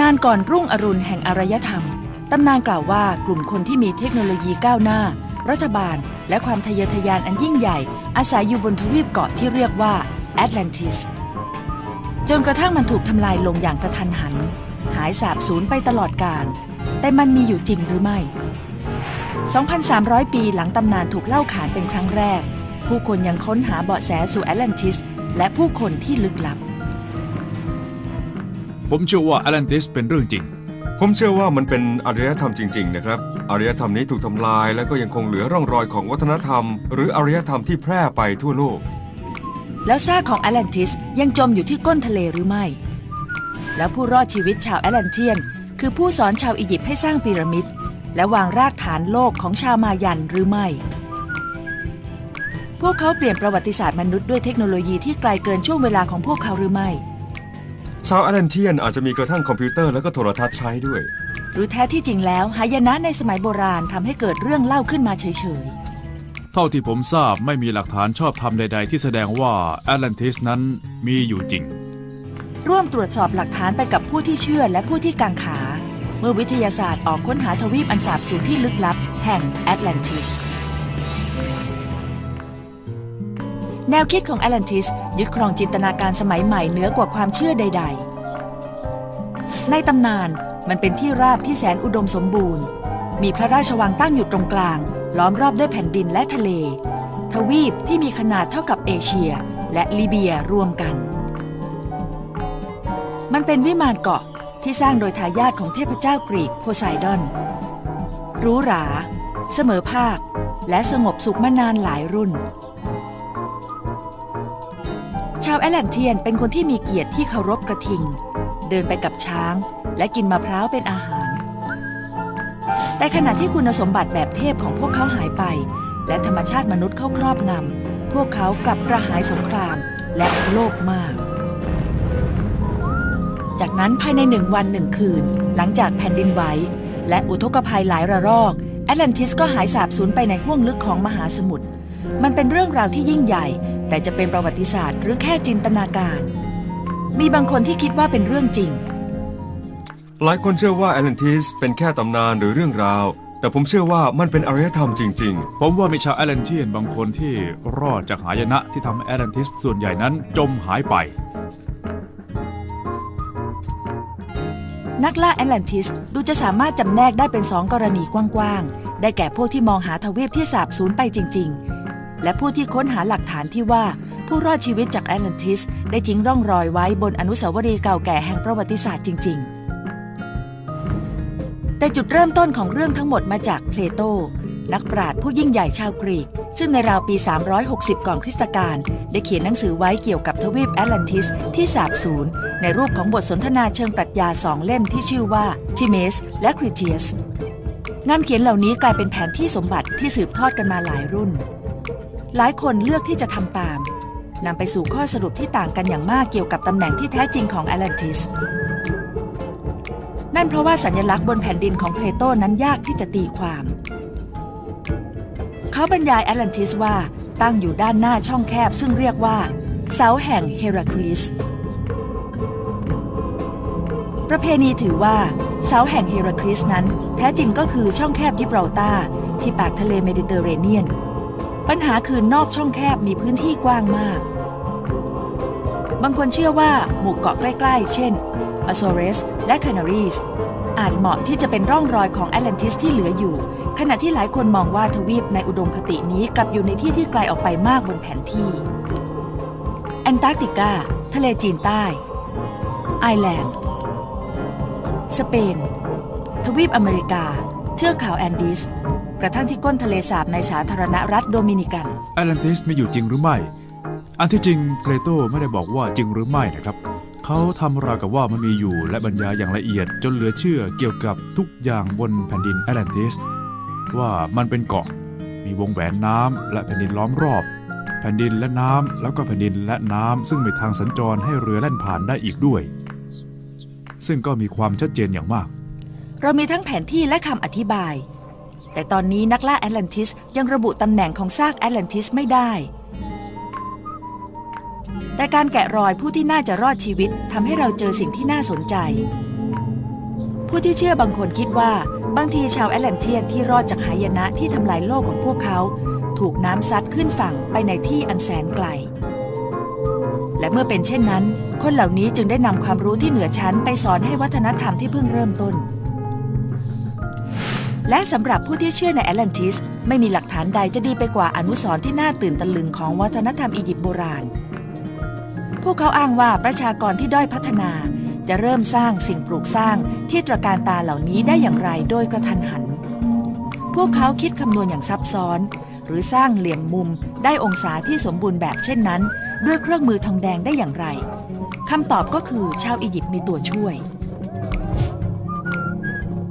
นานก่อนรุ่งอรุณแห่งอารยธรรม ตำนานกล่าวว่ากลุ่มคนที่มีเทคโนโลยีก้าวหน้า รัฐบาล และความทะเยอทะยานอันยิ่งใหญ่ อาศัยอยู่บนทวีปเกาะที่เรียกว่าแอตแลนติส จนกระทั่งมันถูกทำลายลงอย่างกระทันหัน หายสาบสูญไปตลอดกาลแต่มันมีอยู่จริงหรือไม่ 2,300 ปีหลังตำนานถูกเล่าขานเป็นครั้งแรก ผู้คนยังค้นหาเบาะแสสู่แอตแลนติส และผู้คนที่ลึกลับ ผมเชื่อว่าแอตแลนติสเป็นเรื่องจริง ผมเชื่อว่ามันเป็นอารยธรรมจริง ๆ นะครับ อารยธรรมนี้ถูกทำลายและก็ยังคงเหลือร่องรอยของวัฒนธรรม หรืออารยธรรมที่แพร่ไปทั่วโลก แล้วซากของแอตแลนติสยังจมอยู่ที่ก้นทะเลหรือไม่ แล้วผู้รอดชีวิตชาวแอตแลนเทียน คือผู้สอนชาวอียิปต์ให้สร้างพีระมิด และวางรากฐานโลกของชาวมายันหรือไม่ พวกเขาเปลี่ยนประวัติศาสตร์มนุษย์ด้วยเทคโนโลยีที่ไกลเกินช่วงเวลาของพวกเขาหรือไม่ชาวแอตแลนเทียนอาจจะมีกระทั่งคอมพิวเตอร์และก็โทรทัศน์ใช้ด้วย หรือแท้ที่จริงแล้วหายนะในสมัยโบราณทำให้เกิดเรื่องเล่าขึ้นมาเฉยเท่าที่ผมทราบไม่มีหลักฐานชอบธรรมใด ๆ ที่แสดงว่าแอตแลนติสนั้นมีอยู่จริง ๆ ร่วมตรวจสอบหลักฐานไปกับผู้ที่เชื่อและผู้ที่กังขา เมื่อวิทยาศาสตร์ออกค้นหาทวีปอันสาบสูญที่ลึกลับ แห่งแอตแลนติส แนวคิดของแอตแลนติสยึดครองจินตนาการสมัยใหม่เหนือกว่าความเชื่อใด ๆ ในตำนานมันเป็นที่ราบที่แสนอุดมสมบูรณ์ มีพระราชวังตั้งอยู่ตรงกลาง ล้อมรอบด้วยแผ่นดินและทะเล ทวีปที่มีขนาดเท่ากับเอเชีย และลิเบียรวมกัน มันเป็นวิมานเกาะที่สร้างโดยทายาทของเทพเจ้ากรีกโพไซดอนหรูหรา เสมอภาค และสงบสุขมานานหลายรุ่นาวแอตแลนเทียนเป็นคนที่มีเกียรติที่เคารพกระทิง เดินไปกับช้าง และกินมะพร้าวเป็นอาหาร แต่ขณะที่คุณสมบัติแบบเทพของพวกเขาหายไป และธรรมชาติมนุษย์เข้าครอบงำพวกเขากลับกระหายสงครามและโลภมาก จากนั้นภายในหนึ่งวันหนึ่งคืน หลังจากแผ่นดินไหวและอุทกภัยหลายระลอก แอตแลนติสก็หายสาบสูญไปในห้วงลึกของมหาสมุทรมันเป็นเรื่องราวที่ยิ่งใหญ่ แต่จะเป็นประวัติศาสตร์หรือแค่จินตนาการ มีบางคนที่คิดว่าเป็นเรื่องจริง หลายคนเชื่อว่าแอตแลนติสเป็นแค่ตำนานหรือเรื่องราว แต่ผมเชื่อว่ามันเป็นอารยธรรมจริง ผมว่ามีชาวแอตแลนเทียนบางคนที่รอดจากหายนะที่ทำให้แอตแลนติสส่วนใหญ่นั้นจมหายไป นักล่าแอตแลนติสดูจะสามารถจำแนกได้เป็นสองกรณีกว้างๆ ได้แก่พวกที่มองหาทวีปที่สาบสูญไปจริง ๆ และผู้ที่ค้นหาหลักฐานที่ว่า ผู้รอดชีวิตจากแอตแลนติส ได้ทิ้งร่องรอยไว้บนอนุสาวรีย์เก่าแก่แห่งประวัติศาสตร์จริง ๆ แต่จุดเริ่มต้นของเรื่องทั้งหมดมาจากเพลโต นักปราชญ์ผู้ยิ่งใหญ่ชาวกรีก ซึ่งในราวปี 360 ก่อนคริสตกาลได้เขียนหนังสือไว้เกี่ยวกับทวีปแอตแลนติสที่สาบสูญในรูปของบทสนทนาเชิงปรัชญาสองเล่มที่ชื่อว่าจิเมสและคริเทียสงานเขียนเหล่านี้กลายเป็นแผนที่สมบัติที่สืบทอดกันมาหลายรุ่น หลายคนเลือกที่จะทำตามนำไปสู่ข้อสรุปที่ต่างกันอย่างมากเกี่ยวกับตำแหน่งที่แท้จริงของแอตแลนติส นั่นเพราะว่าสัญลักษณ์บนแผ่นดินของเพลโตนั้นยากที่จะตีความ เขาบรรยายแอตแลนติสว่าตั้งอยู่ด้านหน้าช่องแคบซึ่งเรียกว่า เสาแห่งเฮราคลิส ประเพณีถือว่า เสาแห่งเฮราคลิสนั้น แท้จริงก็คือช่องแคบยิบราลตาที่ปากทะเลเมดิเตอร์เรเนียน ปัญหาคือนอกช่องแคบมีพื้นที่กว้างมาก บางคนเชื่อว่าหมู่เกาะใกล้ๆ เช่นอ z โซเรสและคานารีสอาจเหมาะที่จะเป็นร่องรอยของแอตแลนติสที่เหลืออยู่ ขณะที่หลายคนมองว่าทวีปในอุดมคตินี้กลับอยู่ในที่ที่ไกลออกไปมากบนแผนที่ แอนตาร์กติกา ทะเลจีนใต้ ไอแลนด์ สเปน ทวีปอเมริกา เทือกเขาแอนดีส กระทั่งที่ก้นทะเลสาบในสาธารณรัฐโดมินิกัน แอตแลนติสมีอยู่จริงหรือไม่ อันที่จริงเพลโตไม่ได้บอกว่าจริงหรือไม่นะครับ เขาทำราวกับว่ามันมีอยู่และบรรยายอย่างละเอียดจนเหลือเชื่อเกี่ยวกับทุกอย่างบนแผ่นดินแอตแลนติส ว่ามันเป็นเกาะ มีวงแหวนน้ำและแผ่นดินล้อมรอบ แผ่นดินและน้ำแล้วก็แผ่นดินและน้ำซึ่งมีทางสัญจรให้เรือแล่นผ่านได้อีกด้วย ซึ่งก็มีความชัดเจนอย่างมาก เรามีทั้งแผนที่และคำอธิบาย แต่ตอนนี้นักล่าแอตแลนติสยังระบุตำแหน่งของซากแอตแลนติสไม่ได้ แต่การแกะรอยผู้ที่น่าจะรอดชีวิตทำให้เราเจอสิ่งที่น่าสนใจ ผู้ที่เชื่อบางคนคิดว่า บางทีชาวแอตแลนเทียนที่รอดจากหายนะที่ทำลายโลกของพวกเขา ถูกน้ำซัดขึ้นฝั่งไปในที่อันแสนไกล และเมื่อเป็นเช่นนั้น คนเหล่านี้จึงได้นำความรู้ที่เหนือชั้นไปสอนให้วัฒนธรรมที่เพิ่งเริ่มต้น และสำหรับผู้ที่เชื่อในแอตแลนติส ไม่มีหลักฐานใดจะดีไปกว่าอนุสรณ์ที่น่าตื่นตะลึงของวัฒนธรรมอียิปต์โบราณ พวกเขาอ้างว่าประชากรที่ด้อยพัฒนา จะเริ่มสร้างสิ่งปลูกสร้างที่ตระการตาเหล่านี้ได้อย่างไรโดยกระทันหัน พวกเขาคิดคำนวณอย่างซับซ้อน หรือสร้างเหลี่ยมมุมได้องศาที่สมบูรณ์แบบเช่นนั้น ด้วยเครื่องมือทองแดงได้อย่างไรคำตอบก็คือชาวอียิปต์มีตัวช่วย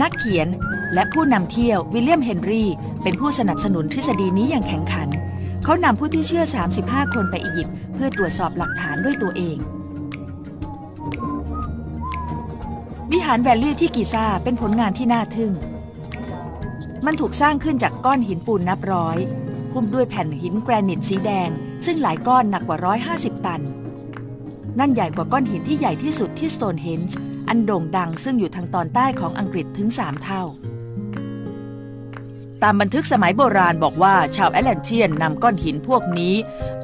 นักเขียน และผู้นำเที่ยววิลเลียมเฮนรีเป็นผู้สนับสนุนทฤษฎีนี้อย่างแข็งขัน เขานำผู้ที่เชื่อ 35 คนไปอียิปต์เพื่อตรวจสอบหลักฐานด้วยตัวเอง วิหารแวลลี่ที่กิซ่าเป็นผลงานที่น่าทึ่ง มันถูกสร้างขึ้นจากก้อนหินปูนนับร้อยหุ้มด้วยแผ่นหินแกรนิตสีแดง ซึ่งหลายก้อนหนักกว่า 150 ตัน นั่นใหญ่กว่าก้อนหินที่ใหญ่ที่สุดที่สโตนเฮนจ์อันโด่งดังซึ่งอยู่ทางตอนใต้ของอังกฤษถึง 3 เท่า ตามบันทึกสมัยโบราณบอกว่าชาวแอตแลนเทียนนำก้อนหินพวกนี้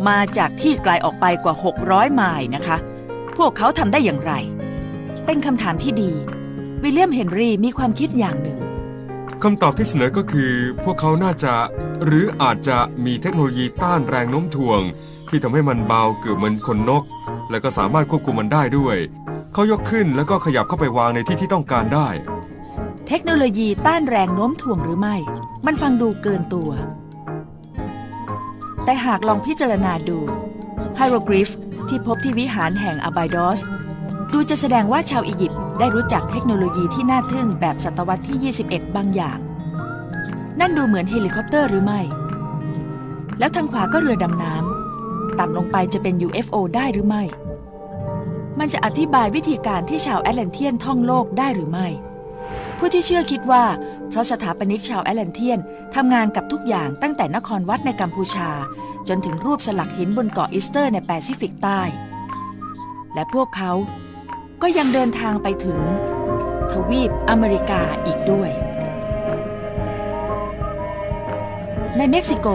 มาจากที่ไกลออกไปกว่า 600 ไมล์นะคะ พวกเขาทำได้อย่างไร เป็นคำถามที่ดี วิลเลียมเฮนรีมีความคิดอย่างหนึ่งคำตอบที่เสนอก็คือ พวกเขาน่าจะ หรืออาจจะมีเทคโนโลยีต้านแรงโน้มถ่วง ที่ทำให้มันเบาเกือบเหมือนคนนก และก็สามารถควบคุมมันได้ด้วย เขายกขึ้นแล้วก็ขยับเข้าไปวางในที่ที่ต้องการได้ เทคโนโลยีต้านแรงโน้มถ่วงหรือไม่ มันฟังดูเกินตัว แต่หากลองพิจารณาดูไฮโรกริฟที่พบที่วิหารแห่งอบายดอส ดูจะแสดงว่าชาวอียิปต์ได้รู้จักเทคโนโลยีที่น่าทึ่งแบบศตวรรษที่ 21 บางอย่าง นั่นดูเหมือนเฮลิคอปเตอร์หรือไม่ แล้วทางขวาก็เรือดำน้ำต่ำลงไปจะเป็น UFO ได้หรือไม่ มันจะอธิบายวิธีการที่ชาวแอตแลนเทียนท่องโลกได้หรือไม่ ผู้ที่เชื่อคิดว่า เพราะสถาปนิกชาวแอตแลนเทียนทำงานกับทุกอย่างตั้งแต่นครวัดในกัมพูชา จนถึงรูปสลักหินบนเกาะอีสเตอร์ในแปซิฟิกใต้ และพวกเขาก็ยังเดินทางไปถึง ทวีปอเมริกาอีกด้วย ในเม็กซิโก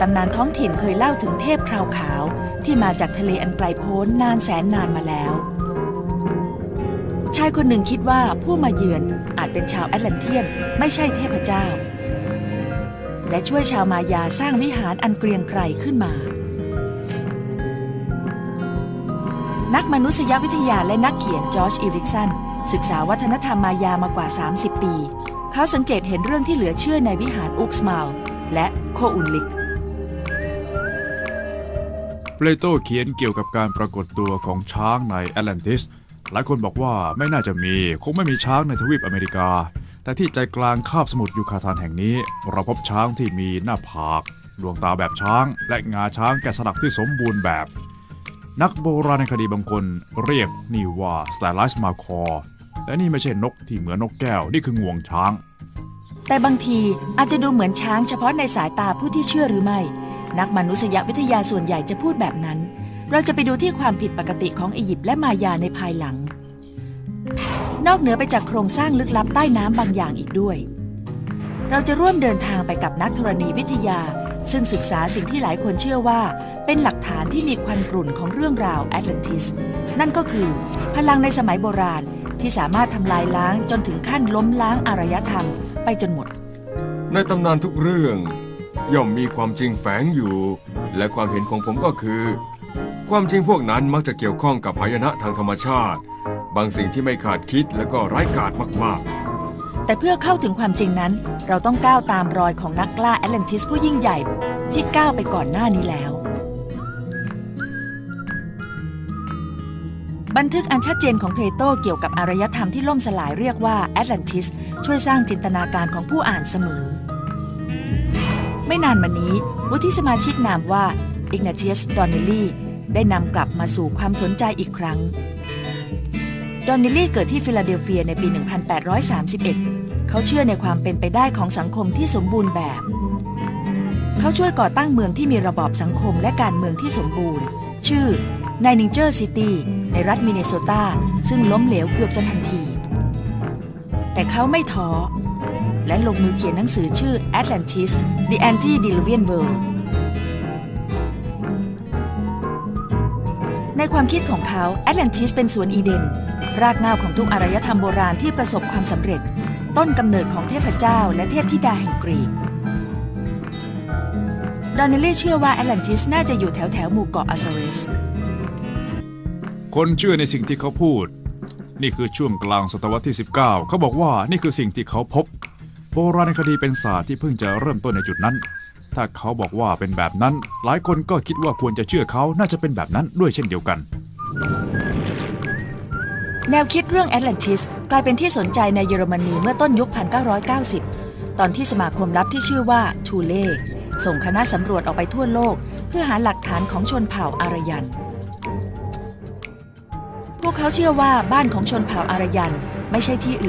ตำนานท้องถิ่นเคยเล่าถึงเทพคราวขาวที่มาจากทะเลอันไกลโพ้นนานแสนนานมาแล้วายคนหนึ่งคิดว่าผู้มาเยือนอาจเป็นชาวแอตแลนเทียนไม่ใช่เทพเจ้า และช่วยชาวมายาสร้างวิหารอันเกรียงไกรขึ้นมา นักมนุษยวิทยาและนักเขียนจอร์จอีริกสัน ศึกษาวัฒนธรรมมายามากว่า 30 ปี เขาสังเกตเห็นเรื่องที่เหลือเชื่อในวิหารอุกสมาลและโคอุนลิกเปลโตเขียนเกี่ยวกับการปรากฏตัวของช้างในแอตแลนติส หลายคนบอกว่าไม่น่าจะมีคงไม่มีช้างในทวีปอเมริกา แต่ที่ใจกลางคาบสมุทรยูคาทานแห่งนี้ เราพบช้างที่มีหน้าผาก ดวงตาแบบช้าง และงาช้างแกะสลักที่สมบูรณ์แบบ นักโบราณคดีบางคนเรียกนี่ว่าสไตลิสมาคอแต่นี่ไม่ใช่นกที่เหมือนนกแก้วนี่คืองวงช้าง แต่บางทีอาจจะดูเหมือนช้างเฉพาะในสายตาผู้ที่เชื่อหรือไม่ นักมนุษยวิทยาส่วนใหญ่จะพูดแบบนั้น เราจะไปดูที่ความผิดปกติของอียิปต์และมายาในภายหลัง นอกเหนือไปจากโครงสร้างลึกลับใต้น้ำบางอย่างอีกด้วย เราจะร่วมเดินทางไปกับนักธรณีวิทยา ซึ่งศึกษาสิ่งที่หลายคนเชื่อว่า เป็นหลักฐานที่มีควันกรุ่นของเรื่องราวแอตแลนติส นั่นก็คือ พลังในสมัยโบราณที่สามารถทำลายล้างจนถึงขั้นล้มล้างอารยธรรมไปจนหมด ในตำนานทุกเรื่อง ย่อมมีความจริงแฝงอยู่ และความเห็นของผมก็คือ ความจริงพวกนั้นมักจะเกี่ยวข้องกับพายนะทางธรรมชาติ บางสิ่งที่ไม่ขาดคิดและก็ไร้กาจมากแต่เพื่อเข้าถึงความจริงนั้น เราต้องก้าวตามรอยของนักกล้าแอตแลนติสผู้ยิ่งใหญ่ ที่ก้าวไปก่อนหน้านี้แล้ว บันทึกอันชัดเจนของเพลโตเกี่ยวกับอารยธรรมที่ล่มสลายเรียกว่าแอตแลนติสช่วยสร้างจินตนาการของผู้อ่านเสมอ ไม่นานมานี้ วุฒิสมาชิกนามว่าอิกนาเทียสดอนเนลลี่ ได้นำกลับมาสู่ความสนใจอีกครั้ง ดอนนิลลี่เกิดที่ฟิลาเดลเฟียในปี 1831 เขาเชื่อในความเป็นไปได้ของสังคมที่สมบูรณ์แบบ เขาช่วยก่อตั้งเมืองที่มีระบอบสังคมและการเมืองที่สมบูรณ์ ชื่อไนนิงเจอร์ซิตี้ในรัฐมินนิโซตา ซึ่งล้มเหลวเกือบจะทันที แต่เขาไม่ท้อและลงมือเขียนหนังสือชื่อ Atlantis The Antediluvian World ในความคิดของเขา Atlantis เป็นสวนอีเดน รากเหง้าของทุกอารยธรรมโบราณที่ประสบความสำเร็จ ต้นกำเนิดของเทพเจ้า และเทพธิดาแห่งกรีกดอนเนลลี่เชื่อว่าแอตแลนติสน่าจะอยู่แถวแถวหมู่เกาะอาซอริสคนเชื่อในสิ่งที่เขาพูด นี่คือช่วงกลางศตวรรษที่ 19 เขาบอกว่านี่คือสิ่งที่เขาพบ โบราณคดีเป็นศาสตร์ที่เพิ่งจะเริ่มต้นในจุดนั้น ถ้าเขาบอกว่าเป็นแบบนั้น หลายคนก็คิดว่าควรจะเชื่อเขาน่าจะเป็นแบบนั้นด้วยเช่นเดียวกัน แนวคิดเรื่องแอตแลนติสกลายเป็นที่สนใจในเยอรมนีเมื่อต้นยุค 1990 ตอนที่สมาคมลับที่ชื่อว่าทูเล่ส่งคณะสำรวจออกไปทั่วโลก เพื่อหาหลักฐานของชนเผ่าอารยัน พวกเขาเชื่อว่าบ้านของชนเผ่าอารยันไม่ใช่ที่อื่น